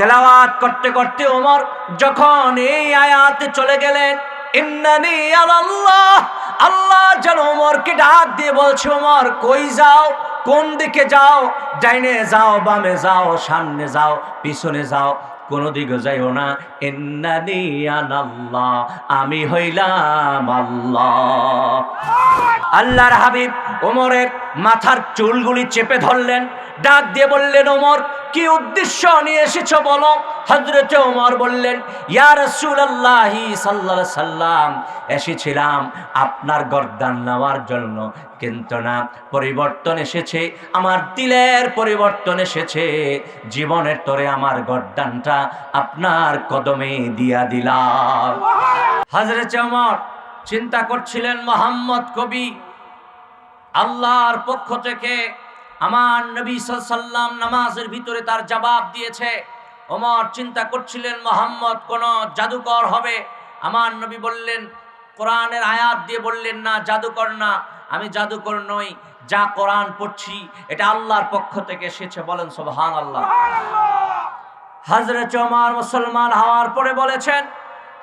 তেলাওয়াত করতে করতে ওমর যখন এই আয়াতে চলে গেলেন, ইন্নানি আল্লাহ আল্লাহ যেন ওমরকে ডাক দিয়ে বলছে, ওমর, কই যাও? কোন দিকে যাও? ডাইনে যাও, বামে যাও, সামনে যাও, পিছনে যাও, কোনো দিকে যাইও না। ইন্নানি আল্লাহ আমি হইলাম আল্লাহ। আল্লাহর হাবিব ওমরের মাথার চুলগুলি চেপে ধরলেন, ডাক দিয়ে বললেন, ওমর কি উদ্দেশ্য নিয়ে এসেছ বলো? হজরতে ওমর বললেন, ইয়া রাসূলুল্লাহি সাল্লাল্লাহু আলাইহি সাল্লাম, এসেছিলাম আপনার গর্দান নেওয়ার জন্য। কিন্তু না, পরিবর্তন এসেছে, আমার দিলের পরিবর্তন এসেছে। জীবনের তরে আমার গর্দানটা আপনার কদমে দিয়া দিলাম। হজরতে ওমর চিন্তা করছিলেন, মোহাম্মদ কবি, আল্লাহর পক্ষ থেকে আমার নবী সাল্লাম নামাজের ভিতরে তার জবাব দিয়েছে ওমর চিন্তা করছিলেন মোহাম্মদ কোন জাদুকর হবে? আমার নবী বললেন কোরআনের আয়াত দিয়ে বললেন না জাদুকর না আমি জাদুকর নই যা কোরআন পড়ছি এটা আল্লাহর পক্ষ থেকে এসেছে। বলেন সোবহান আল্লাহ হাজরত ওমর মুসলমান হওয়ার পরে বলেছেন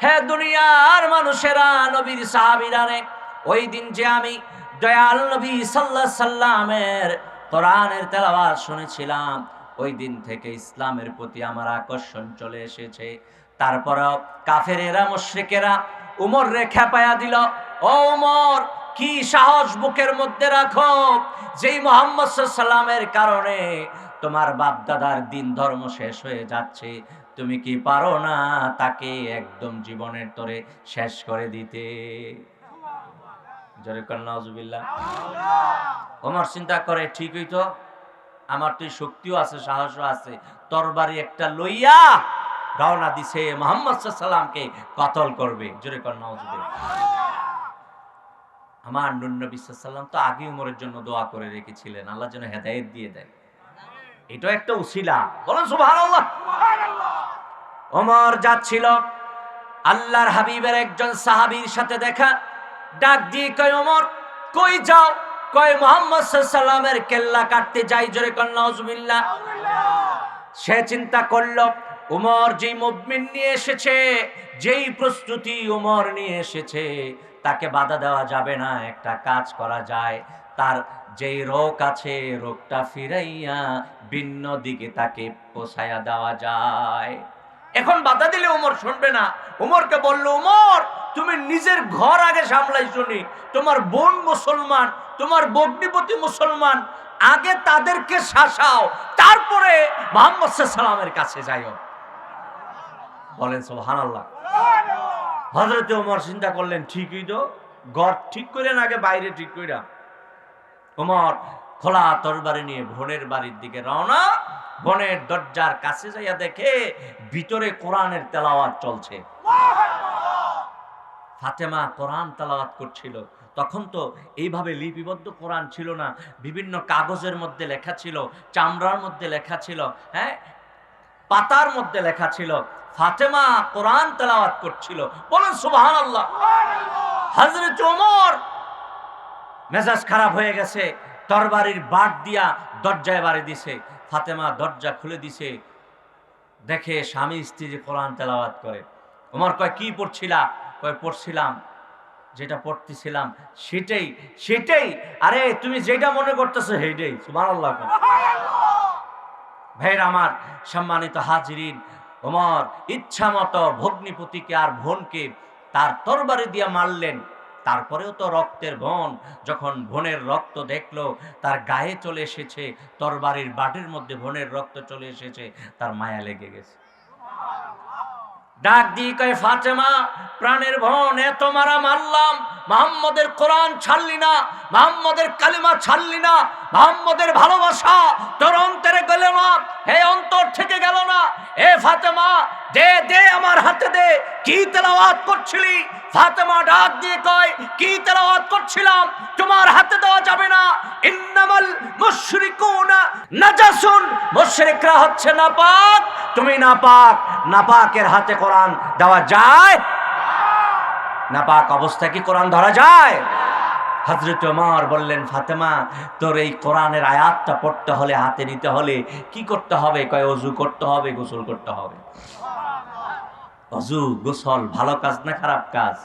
হে দুনিয়ার মানুষেরা নবীর সাহাবিরা রে ওই দিন যে আমি দয়াল নবী সাল্লাহ সাল্লামের কোরআনের তেলাওয়াত শুনেছিলাম। ওই দিন থেকে ইসলামের প্রতি আমার আকর্ষণ চলে এসেছে। তারপরেও কাফেরেরা, মুশরিকেরা উমর রে খেপায়া দিল, ও উমর, কি সাহস বুকের মধ্যে রাখো। যেই মোহাম্মদ সাল্লামের কারণে তোমার বাপ দাদার দিন ধর্ম শেষ হয়ে যাচ্ছে। তুমি কি পারো না তাকে একদম জীবনের তরে শেষ করে দিতে? জোরে কর নাউজুবিল্লাহ ওমর চিন্তা করে, ঠিকই তো, আমার তো শক্তিও আছে, সাহসও আছে। তরবারি একটা লইয়া রওনা দিছে মোহাম্মদ সাল্লামকে কতল করবে। জোরে কর নাউজুবিল্লাহ আমার নবী সাল্লাম তো আগে উমরের জন্য দোয়া করে রেখেছিলেন, আল্লাহ যেন হেদায়েত দিয়ে দেন। এটা একটা উসিলা। বলেন সুবহানাল্লাহ। ওমর যাচ্ছিল, আল্লাহর হাবিবের একজন সাহাবীর সাথে দেখা। ডাক দিয়ে কয়, ওমর, কই যাও? কয় মোহাম্মদ সাল্লামের কেল্লা কাটতে যাই? জোরে কন্যা সে চিন্তা করল, উমর যেই মুভমেন্ট নিয়ে এসেছে, যেই প্রস্তুতি উমর নিয়ে এসেছে, তাকে বাধা দেওয়া যাবে না, একটা কাজ করা যায়। তার যেই রোগ আছে, রোগটা ফিরাইয়া ভিন্ন দিকে তাকে পোষায়া দেওয়া যায়। এখন বাধা দিলে উমর শুনবে না। উমরকে বলল, উমর তুমি নিজের ঘর আগে সামলাই শুনি তোমার বোন মুসলমান, তোমার বগ্নিপতি মুসলমান, আগে তাদেরকে শাসাও, তারপরে মোহাম্মদ সাল্লামের কাছে যাইও। বলেন সোহান আল্লাহ ওমর চিন্তা করলেন, ঠিকই তো, ঘর ঠিক করেন আগে বাইরে ঠিক কইরা। ওমর খোলা তরবারি নিয়ে বোনের বাড়ির দিকে রওনা, বোনের দরজার কাছে যাইয়া দেখে ভিতরে কোরআনের তেলাওয়াত চলছে। ফাতেমা কোরআন তালাওয়াত করছিল। তখন তো এইভাবে লিপিবদ্ধ কোরআন ছিল না। বিভিন্ন কাগজের মধ্যে লেখা ছিল, চামড়ার মধ্যে লেখা ছিল হ্যাঁ? পাতার মধ্যে লেখা ছিল, ফাতেমা কোরআন তেলাওয়াত করছিল। বলেন সুবহান আল্লাহ হজরত ওমর মেজাজ খারাপ হয়ে গেছে, তরবারির বাট দিয়া দরজায় বাড়ি দিছে। ফাতেমা দরজা খুলে দিছে, দেখে স্বামী স্ত্রী কোরআন তেলাওয়াত করে। ওমর কয়, কি পড়ছিলা? পড়ছিলাম, যেটা পড়তেছিলাম, সেটাই সেটাই। আরে, তুমি যেটা মনে করতেছো সেইটাই, সুবহানাল্লাহ ভাইয়ের আমার সম্মানিত হাজিরিন, ওমর ইচ্ছা মতো ভগ্নিপতিকে আর বোনকে তার তরবারি দিয়া মারলেন। তারপরেও তো রক্তের বোন, যখন বোনের রক্ত দেখল, তার গায়ে চলে এসেছে, তরবারির বাটির মধ্যে বোনের রক্ত চলে এসেছে, তার মায়া লেগে গেছে। ডাক দিয়ে কয়, ফাতেমা, প্রাণের ভন এত মারা মারলাম মোহাম্মদের কোরআন ছাড়লি না, মোহাম্মদের কালিমা ছাড়লি না, মোহাম্মদের ভালোবাসা তোর অন্তরে গেল না, হে অন্তর থেকে গেল না। এ ফাতেমা, দে দে আমার হাতে দে, কি তেলাওয়াত করছিলি? ফাতেমা ডাক দিয়ে কয়, কি তেলাওয়াত করছিলাম? তোমার হাতে দেওয়া যাবে না। ইন্নামাল মুশরিকুনা নাজাসুন। মুশরিকরা হচ্ছে নাপাক। তুমি নাপাক, নাপাকের হাতে কোরআন দেওয়া যায়? নাপাক অবস্থায় কি কোরআন ধরা যায়? হজরত ওমর বললেন, ফাতেমা, তোর এই কোরআনের আয়াতটা পড়তে হলে, হাতে নিতে হলে কি করতে হবে? কয়, অজু করতে হবে, গোসল করতে হবে। অজু, গোসল, ভালো কাজ না খারাপ কাজ?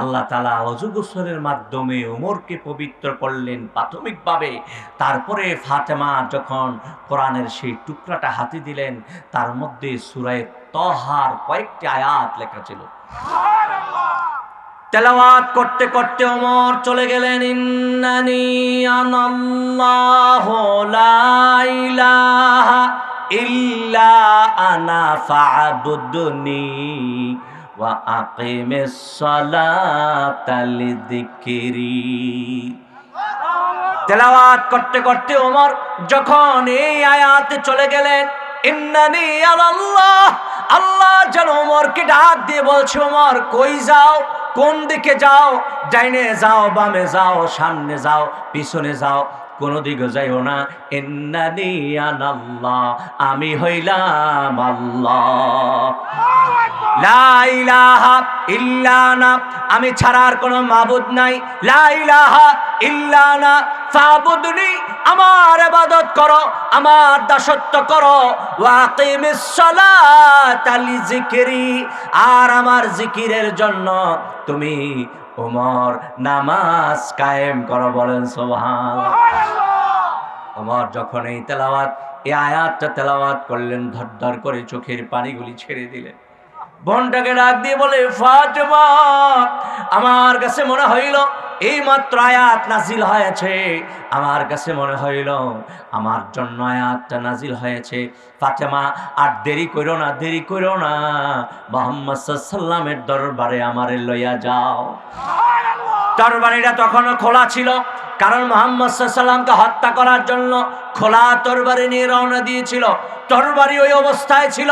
আল্লাহ তালা অজু গোসলের মাধ্যমে উমরকে পবিত্র করলেন প্রাথমিকভাবে। তারপরে ফাতেমা যখন কোরআনের সেই টুকরাটা হাতে দিলেন তার মধ্যে সুরায় তহার কয়েকটি আয়াত লেখা ছিল। তেলাওয়াত করতে করতে অমর চলে গেলেন ইন্নানি আনাল্লাহু লা ইলাহা ইল্লা আনা ফা'বুদনি। আকিমিস সালাতা লিযিকরি। তেলাওয়াত করতে করতে ওমর যখন এই আয়াতে চলে গেলেন, ইন্নানি আল্লাহ আল্লাহ যেন ওমরকে ডাক দিয়ে বলছে ওমর কই যাও? কোন দিকে যাও? ডাইনে যাও, বামে যাও, সামনে যাও, পিছনে যাও, কোনো দিকে যাইও না। ইন্নানি আল্লাহ আমি হইলাম আল্লাহ। আমি ছাড়ার কোনো মাবুদ নাই। লা ইলাহা ইল্লা না ফাবুদনি আমার ইবাদত করো আমার দাসত্ব করো। ওয়াকিমিস সালাতা লিযিকরি আর আমার জিকিরের জন্য তুমি ওমর নামাজ কায়েম করো বলেন সুবহান। ওমর যখন এই তেলাওয়াত এই আয়াতটা তেলাওয়াত করলেন ধর ধর করে চোখের পানিগুলি ছেড়ে দিলেন। বোনটাকে ডাক দিয়ে বলে, ফাতেমা, আমার কাছে মনে হইল এই মাত্র আয়াত নাজিল হয়েছে। আমার কাছে মনে হইল আমার জন্য আয়াতটা নাজিল হয়েছে। ফাতেমা, আর দেরি করো না, দেরি করো না। মোহাম্মদ সাল্লামের দরবারে আমারে লইয়া যাও। তরবারিটা তখনও খোলা ছিল, কারণ মোহাম্মদ সাল্লামকে হত্যা করার জন্য খোলা তরবারি নিয়ে রওনা দিয়েছিল। তরবারি ওই অবস্থায় ছিল।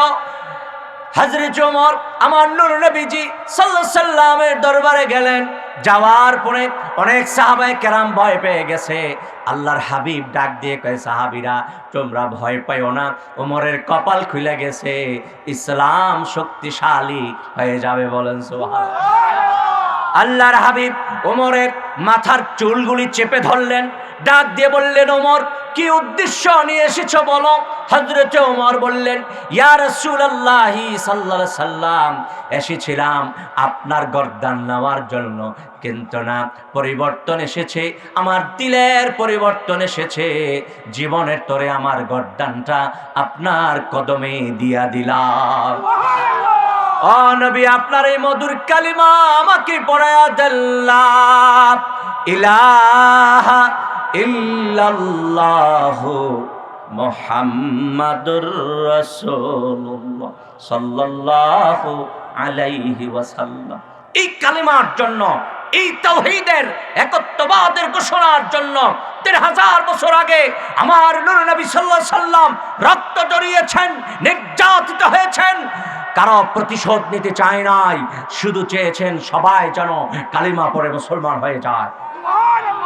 হজরত ওমর আমার নুর নবীজি সাল্লাহ সাল্লামের দরবারে গেলেন। যাওয়ার পরে অনেক সাহাবায় কেরাম ভয় পেয়ে গেছে। আল্লাহর হাবিব ডাক দিয়ে কয়, সাহাবিরা, তোমরা ভয় পাইও না। ওমরের কপাল খুলে গেছে। ইসলাম শক্তিশালী হয়ে যাবে বলেন সোহান আল্লাহর হাবিব ওমরের মাথার চুলগুলি চেপে ধরলেন। ডাক দিয়ে বললেন, ওমর, কি উদ্দেশ্য নিয়ে এসেছ বলো? হজরতে ওমর বললেন ইয়া রাসূলুল্লাহি সাল্লাল্লাহু সাল্লাম এসেছিলাম আপনার গর্দান নেওয়ার জন্য। কিন্তু না পরিবর্তন এসেছে আমার দিলের পরিবর্তন এসেছে। জীবনের তরে আমার গর্দানটা আপনার কদমে দিয়া দিলাম। ও নবী আপনার এই মধুর কালিমা আমাকে পড়ায়া দিল্লাহ। ইলাহা ইল্লাল্লাহু মুহাম্মাদুর রাসূলুল্লাহ সাল্লাল্লাহু আলাইহি ওয়াসাল্লাম। এই কালিমার জন্য, এই তাওহীদের একত্ববাদের ঘোষণার জন্য দেড় হাজার বছর আগে আমার নূর নবী সাল্লাল্লাহু সাল্লাম রক্ত জড়িয়েছেন, নির্যাতিত হয়েছেন। কারও প্রতিশোধ নিতে চায় নাই, শুধু চেয়েছেন সবাই যেন কালিমা পরে মুসলমান হয়ে যায়।